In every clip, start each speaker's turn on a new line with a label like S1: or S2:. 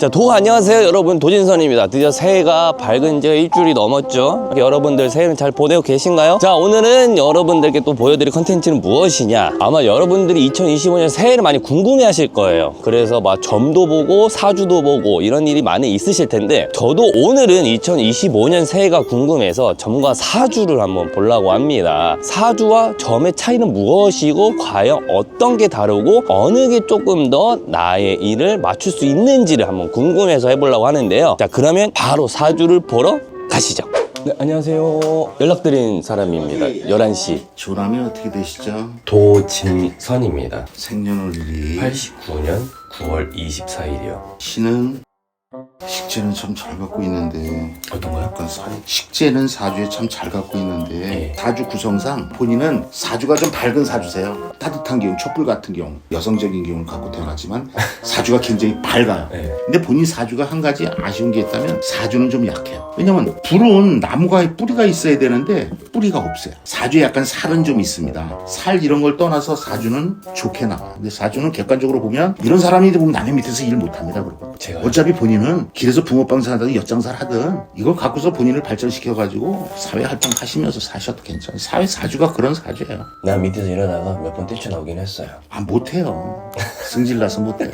S1: 자, 도 안녕하세요, 여러분. 도진선입니다. 드디어 새해가 밝은 지 일주일이 넘었죠. 여러분들 새해는 잘 보내고 계신가요? 자, 오늘은 여러분들께 또 보여드릴 컨텐츠는 무엇이냐? 아마 여러분들이 2025년 새해를 많이 궁금해 하실 거예요. 그래서 막 점도 보고 사주도 보고 이런 일이 많이 있으실 텐데 저도 오늘은 2025년 새해가 궁금해서 점과 사주를 한번 보려고 합니다. 사주와 점의 차이는 무엇이고 과연 어떤 게 다르고 어느 게 조금 더 나의 일을 맞출 수 있는지를 한번 궁금해서 해보려고 하는데요. 자, 그러면 바로 사주를 보러 가시죠. 네, 안녕하세요. 연락드린 사람입니다. 11시.
S2: 조남이 어떻게 되시죠?
S1: 도진선입니다.
S2: 생년월일이
S1: 89년 9월 24일이요.
S2: 신은 식재는 참 잘 갖고 있는데
S1: 어떤 거요?
S2: 약간 사, 식재는 사주에 참 잘 갖고 있는데
S1: 네.
S2: 사주 구성상 본인은 사주가 좀 밝은 사주세요. 따뜻한 경우, 촛불 같은 경우, 여성적인 경우를 갖고 태어났지만 사주가 굉장히 밝아요.
S1: 네.
S2: 근데 본인 사주가 한 가지 아쉬운 게 있다면 사주는 좀 약해요. 왜냐면 불은 나무가 뿌리가 있어야 되는데 뿌리가 없어요. 사주에 약간 살은 좀 있습니다. 살 이런 걸 떠나서 사주는 좋게 나와. 근데 사주는 객관적으로 보면 이런 사람이 보면 남의 밑에서 일 못합니다. 그러고
S1: 제가요?
S2: 어차피 본인은 길에서 붕어빵 사든 엿장사를 하든 이걸 갖고서 본인을 발전시켜가지고 사회 활동하시면서 사셔도 괜찮아요. 사회 사주가 그런 사주예요.
S1: 난 밑에서 일어나가 몇 번 뛰쳐나오긴 했어요.
S2: 아 못해요. 승질나서 못해요.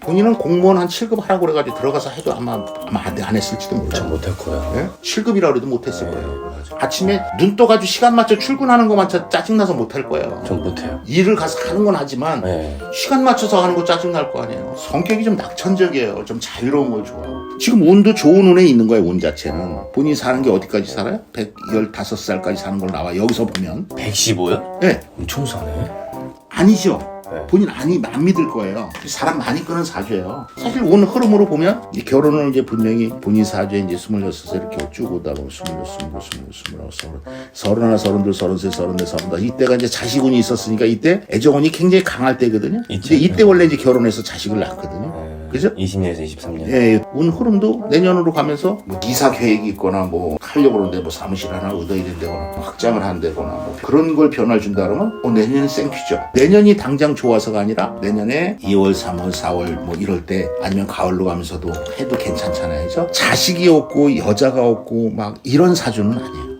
S2: 본인은 공무원 한 7급 하라고 그래가지고 들어가서 해도 아마 아마 안, 안 했을지도
S1: 전
S2: 몰라요.
S1: 못했고요.
S2: 예? 7급이라 그래도 못했을
S1: 네,
S2: 거예요. 아침에 눈 떠 가지고 시간 맞춰 출근하는 것만 짜- 짜증나서 못할 거예요.
S1: 전 못해요.
S2: 일을 가서 하는 건 하지만
S1: 네.
S2: 시간 맞춰서 하는 거 짜증날 거 아니에요. 성격이 좀 낙천적이에요. 좀 자유로운 걸 좋아하고. 지금 운도 좋은 운에 있는 거예요, 운 자체는. 본인이 사는 게 어디까지 살아요? 115살까지 사는 걸 나와. 여기서 보면.
S1: 115요?
S2: 네,
S1: 엄청 사네.
S2: 아니죠.
S1: 네.
S2: 본인 아니 안 믿을 거예요. 사람 많이 끄는 사주예요. 사실 온 흐름으로 보면 이제 결혼을 이제 분명히 본인 사주에 이제 26세 이렇게 쭉 오다 보면 26, 27, 28, 29, 30, 31, 32, 33, 34, 35 이때가 이제 자식운이 있었으니까 이때 애정운이 굉장히 강할 때거든요. 근데 이때 원래 이제 결혼해서 자식을 낳거든요.
S1: 네.
S2: 그죠?
S1: 20년에서 23년.
S2: 예, 운 흐름도 내년으로 가면서 뭐 이사 계획이 있거나 뭐 하려고 그러는데 뭐 사무실 하나 얻어야 된다거나 뭐 확장을 한다거나 뭐 그런 걸 변화를 준다 그러면 어, 내년은 생큐죠. 내년이 당장 좋아서가 아니라 내년에 2월, 3월, 4월 뭐 이럴 때 아니면 가을로 가면서도 해도 괜찮잖아요. 그죠? 자식이 없고 여자가 없고 막 이런 사주는 아니에요.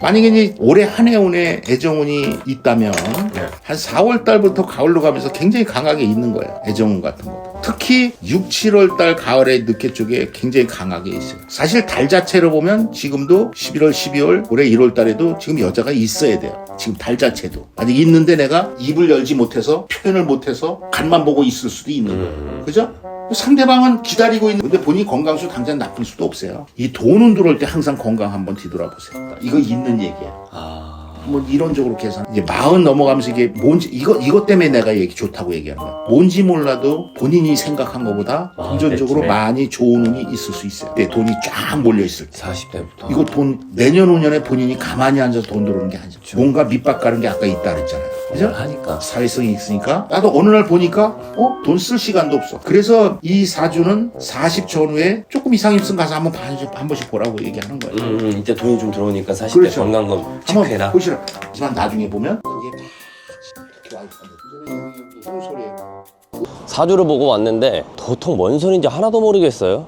S2: 만약에 이제 올해 한 해 운에 애정운이 있다면
S1: 네.
S2: 한 4월 달부터 가을로 가면서 굉장히 강하게 있는 거예요. 애정운 같은 거. 특히 6, 7월 달 가을에 늦게 쪽에 굉장히 강하게 있어요. 사실 달 자체로 보면 지금도 11월, 12월, 올해 1월 달에도 지금 여자가 있어야 돼요. 지금 달 자체도. 아직 있는데 내가 입을 열지 못해서 표현을 못해서 간만 보고 있을 수도 있는 거예요. 그죠? 상대방은 기다리고 있는 근데 본인이 건강수 당장 나쁠 수도 없어요. 이 돈은 들어올 때 항상 건강 한번 뒤돌아보세요. 이거 있는 얘기예요.
S1: 아.
S2: 한번 이론적으로 계산. 이제 마흔 넘어가면서 이게 뭔지 이거 이것 때문에 내가 얘기 좋다고 얘기하는 거야. 뭔지 몰라도 본인이 생각한 것보다
S1: 아,
S2: 금전적으로
S1: 네.
S2: 많이 좋은 운이 있을 수 있어요. 내 돈이 쫙 몰려 있을 때.
S1: 40대부터.
S2: 이거 돈 내년 5년에 본인이 가만히 앉아서 돈 들어오는 게 아니죠. 뭔가 밑밥 가는 게 아까 있다 그랬잖아요. 그죠?
S1: 하니까.
S2: 사회성이 있으니까 나도 어느 날 보니까 어? 돈 쓸 시간도 없어. 그래서 이 사주는 40 전후에 조금 이상 있으면 가서 한번 반- 한 번씩 보라고 얘기하는 거예요.
S1: 음, 이때 돈이 좀 들어오니까 40대
S2: 그렇죠.
S1: 건강검 체크해라.
S2: 보시라. 하지만 나중에 보면 그게 다 이렇게 와 있거든요. 그전에 이 소리에
S1: 사주를 보고 왔는데 도통 뭔 소리인지 하나도 모르겠어요.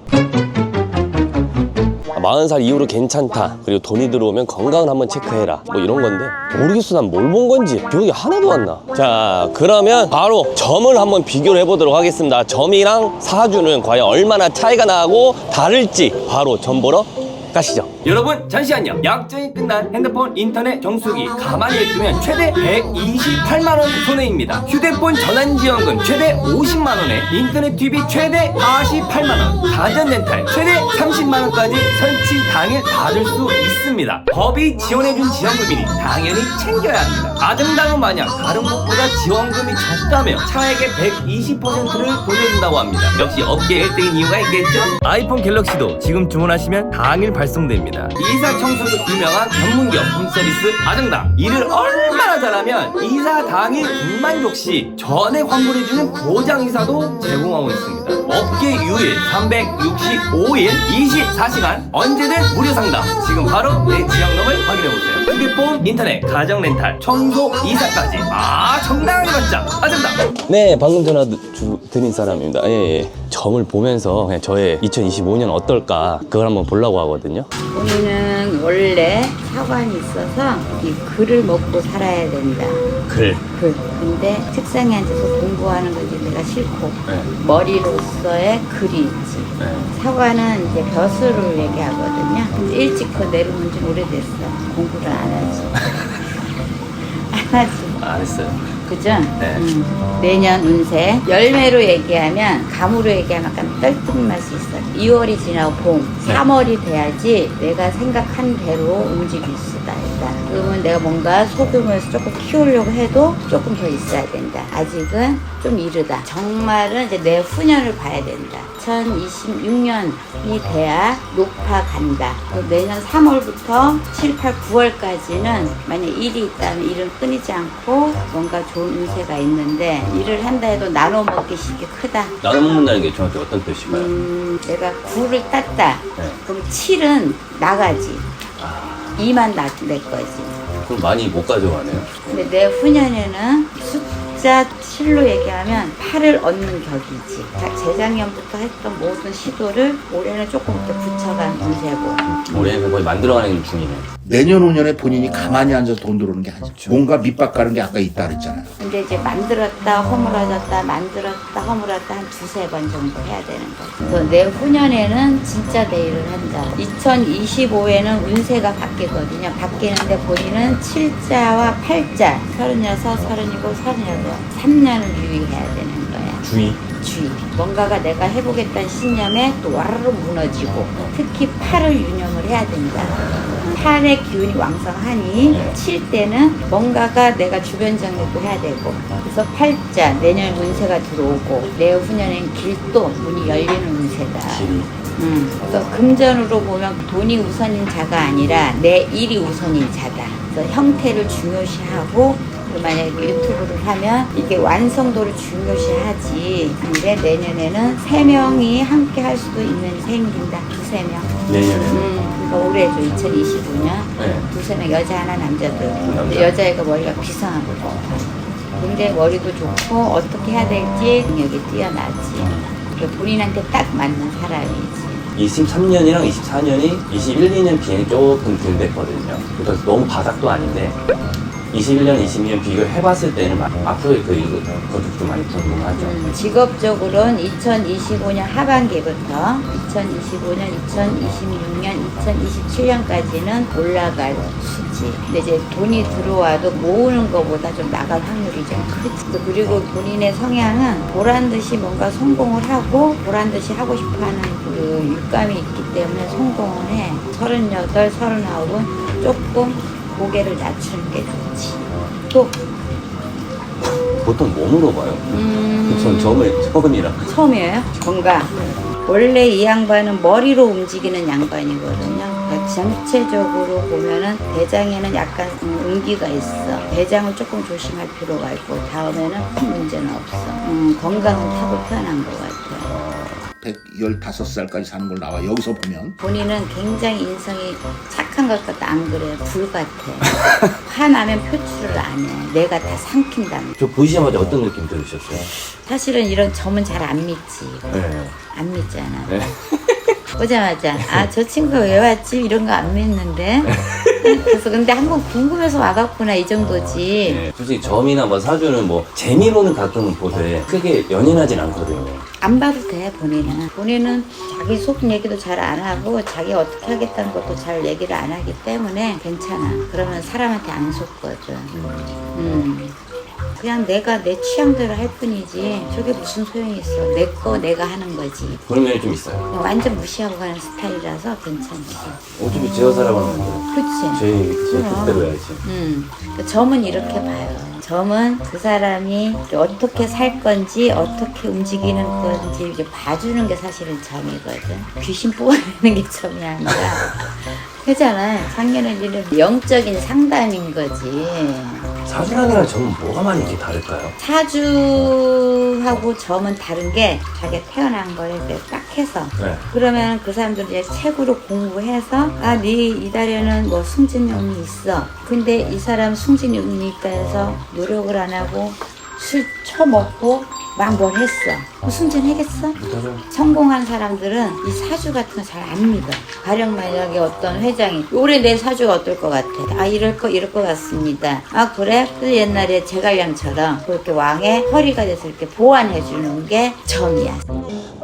S1: 아, 40살 이후로 괜찮다. 그리고 돈이 들어오면 건강을 한번 체크해라. 뭐 이런 건데 모르겠어. 난 뭘 본 건지 기억이 하나도 안 나. 자, 그러면 바로 점을 한번 비교를 해보도록 하겠습니다. 점이랑 사주는 과연 얼마나 차이가 나고 다를지 바로 점 보러 가시죠. 여러분 잠시만요. 약정이 끝난 핸드폰 인터넷 정수기 가만히 있으면 최대 128만 원 손해입니다. 휴대폰 전환 지원금 최대 50만 원에 인터넷 TV 최대 48만 원, 가전 렌탈 최대 30만 원까지 설치 당일 받을 수 있습니다. 법이 지원해준 지원금이니 당연히 챙겨야 합니다. 아등당은 만약 다른 곳보다 지원금이 적다면 차액의 120%를 돌려준다고 합니다. 역시 업계 1등인 이유가 있겠죠? 아이폰 갤럭시도 지금 주문하시면 당일 발송됩니다. 이사 청소도 유명한 전문기업 홈서비스 아등당. 일을 얼마나 잘하면 이사 당일 불만족 시 전액 환불해주는 보장이사도 제공하고 있습니다. 업계 유일 365일 24시간 언제든 무료 상담. 지금 바로 내 지역놈을 확인해보세요. 휴대폰, 인터넷, 가정 렌탈, 청소, 이사까지. 아, 정당하게 받자. 아등당. 네, 방금 전화 주, 드린 사람입니다. 예, 예. 점을 보면서 그냥 저의 2025년 어떨까 그걸 한번 보려고 하거든요.
S3: 본인은 원래 사관이 있어서 이 글을 먹고 살아야 된다.
S1: 글.
S3: 글. 근데 책상에 앉아서 공부하는 건 이제 내가 싫고
S1: 네.
S3: 머리로서의 글이 있지.
S1: 네.
S3: 사과는 이제 벼슬을 얘기하거든요. 근데 일찍 그 내려온 지 오래됐어. 공부를 안 하지. 안 하지.
S1: 안 했어요.
S3: 그죠?
S1: 네.
S3: 음. 내년 운세. 열매로 얘기하면, 감으로 얘기하면 약간 떨뜬 맛이 있어. 2월이 지나고 봄,
S1: 네.
S3: 3월이 돼야지 내가 생각한 대로 움직일 수가 있다. 그러면 내가 뭔가 소금을 조금 키우려고 해도 조금 더 있어야 된다. 아직은 좀 이르다. 정말은 이제 내 후년을 봐야 된다. 2026년이 돼야 높아 간다. 그리고 내년 3월부터 7, 8, 9월까지는 만약 일이 있다면 일은 끊이지 않고 뭔가 좋은 운세가 있는데 일을 한다 해도 나눠 먹기 쉽게 크다.
S1: 나눠 먹는다는 게 정확히 어떤 뜻인가요?
S3: 음, 내가 9를 땄다.
S1: 네.
S3: 그럼 7은 나가지.
S1: 아,
S3: 2만 나, 내 거지.
S1: 그럼 많이 못 가져가네요.
S3: 근데 내 후년에는 숫자 7로 얘기하면 8을 얻는 격이지. 자, 재작년부터 했던 모든 시도를 올해는 조금 더 붙여간 운세고.
S1: 올해는 거의 만들어가는 중이네.
S2: 내년 후년에 본인이 가만히 앉아서 돈 들어오는 게 아니죠. 뭔가 밑밥 가는 게 아까 있다 그랬잖아요.
S3: 근데 이제 만들었다 허물어졌다 만들었다 허물었다 한 두세 번 정도 해야 되는 거죠. 그래서 내 후년에는 진짜 내 일을 한다. 2025에는 운세가 바뀌거든요. 바뀌는데 본인은 7자와 8자, 36, 37, 38, 3년을 유의해야 되는 거야.
S1: 주의.
S3: 주의. 뭔가가 내가 해보겠다는 신념에 또 와르르 무너지고 특히 팔을 유념을 해야 된다. 팔의 기운이 왕성하니 칠 때는 뭔가가 내가 주변 정리도 해야 되고 그래서 팔자 내년 운세가 들어오고 내 후년엔 길도 문이 열리는 운세다. 음, 그래서 금전으로 보면 돈이 우선인 자가 아니라 내 일이 우선인 자다. 그래서 형태를 중요시하고 만약에 유튜브를 하면 이게 완성도를 중요시하지. 근데 내년에는 세 명이 함께 할 수도 있는 생긴다. 두세 명.
S1: 내년에.
S3: 음, 그러니까 올해죠. 2025년.
S1: 네.
S3: 두세 명 여자 하나 남자들.
S1: 남자.
S3: 여자애가 머리가 비상하고 좋다. 근데 머리도 좋고 어떻게 해야 될지 능력이 뛰어나지. 그리고 본인한테 딱 맞는 사람이지.
S1: 23년이랑 24년이 21, 2년 비행이 조금 덜 됐거든요. 그래서 너무 바닥도 아닌데 21년, 22년 비교해봤을 때는 막 앞으로의 그좀 많이 궁금하죠.
S3: 음, 직업적으로는 2025년 하반기부터 2025년, 2026년, 2027년까지는 올라갈 수지. 근데 이제 돈이 들어와도 모으는 것보다 좀 나갈 확률이 좀 크지. 그리고 본인의 성향은 보란 듯이 뭔가 성공을 하고 보란 듯이 하고 싶어 하는 그 육감이 있기 때문에 성공을 해. 38, 39은 조금 고개를 낮추는 게 좋지. 또,
S1: 보통 뭐 물어봐요?
S3: 음.
S1: 전 점을 처음이라.
S3: 처음이에요? 건강. 원래 이 양반은 머리로 움직이는 양반이거든요. 그러니까 전체적으로 보면은 대장에는 약간 음, 음기가 있어. 대장을 조금 조심할 필요가 있고 다음에는 큰 문제는 없어. 음, 건강은 타고 태어난 것 같아요.
S2: 115살까지 사는 걸 나와 여기서 보면
S3: 본인은 굉장히 인성이 착한 것 같다 안 그래 불 같아. 화나면 표출을 안 해. 내가 다 삼킨다.
S1: 저 보시자마자 어떤 느낌 들으셨어요?
S3: 사실은 이런 점은 잘 안 믿지.
S1: 네.
S3: 안 믿잖아.
S1: 네.
S3: 오자마자 아 저 친구가 왜 왔지? 이런 거 안 믿는데. 그래서 근데 한번 궁금해서 와봤구나 이 정도지.
S1: 네. 솔직히 점이나 뭐 사주는 뭐 재미로는 가끔은 보되 크게 연연하진 않거든요.
S3: 안 봐도 돼 본인은. 본인은 자기 속 얘기도 잘 안 하고 자기 어떻게 하겠다는 것도 잘 얘기를 안 하기 때문에 괜찮아. 그러면 사람한테 안 속거든. 음. 그냥 내가 내 취향대로 할 뿐이지 저게 무슨 소용이 있어 내 거 내가 하는 거지
S1: 그런 면이 좀 있어요.
S3: 그냥 완전 무시하고 가는 스타일이라서 괜찮지
S1: 어차피 제가 살아가는데
S3: 그치
S1: 제, 제
S3: 그럼.
S1: 뜻대로 해야지.
S3: 음, 그 점은 이렇게 봐요. 점은 그 사람이 어떻게 살 건지, 어떻게 움직이는 건지 이렇게 봐주는 게 사실은 점이거든. 귀신 뽑아내는 게 점이 아니라. 그잖아. 작년에 이런 영적인 상담인 거지.
S1: 사주랑이랑 점은 뭐가 많이 이렇게 다를까요?
S3: 사주하고 점은 다른 게 자기가 태어난 걸 이렇게 딱 해서
S1: 네.
S3: 그러면 그 사람들은 이제 책으로 공부해서 아, 네 이달에는 뭐 승진이 운이 있어. 근데 이 사람 승진이 운이 있다 해서 노력을 안 하고 술 처먹고 막 뭘 했어. 뭐 승진하겠어? 성공한 사람들은 이 사주 같은 거 잘 안 믿어. 가령 만약에 어떤 회장이 올해 내 사주가 어떨 것 같아? 아 이럴 거 이럴 것 같습니다. 아 그래? 그 옛날에 제갈량처럼 그렇게 왕의 허리가 돼서 이렇게 보완해 주는 게 점이야.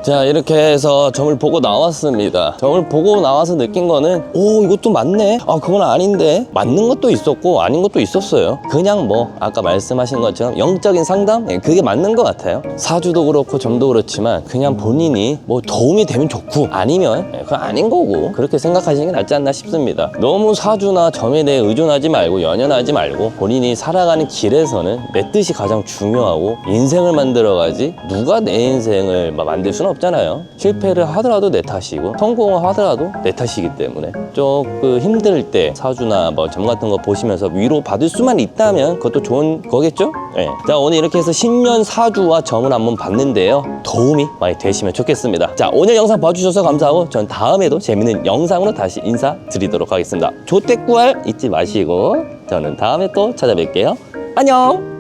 S1: 자 이렇게 해서 점을 보고 나왔습니다. 점을 보고 나와서 느낀 거는 오 이것도 맞네. 아 그건 아닌데. 맞는 것도 있었고 아닌 것도 있었어요. 그냥 뭐 아까 말씀하신 것처럼 영적인 상담? 예, 그게 맞는 것 같아요. 사주도 그렇고 점도 그렇지만 그냥 본인이 뭐 도움이 되면 좋고 아니면 예, 그건 아닌 거고 그렇게 생각하시는 게 낫지 않나 싶습니다. 너무 사주나 점에 대해 의존하지 말고 연연하지 말고 본인이 살아가는 길에서는 내 뜻이 가장 중요하고 인생을 만들어가지 누가 내 인생을 막 만들 수는 없잖아요. 실패를 하더라도 내 탓이고 성공을 하더라도 내 탓이기 때문에 조금 힘들 때 사주나 뭐 점 같은 거 보시면서 위로 받을 수만 있다면 그것도 좋은 거겠죠? 네. 자 오늘 이렇게 해서 신년 사주와 점을 한번 봤는데요. 도움이 많이 되시면 좋겠습니다. 자 오늘 영상 봐주셔서 감사하고 전 다음에도 재밌는 영상으로 다시 인사드리도록 하겠습니다. 조태꾸알 잊지 마시고 저는 다음에 또 찾아뵐게요. 안녕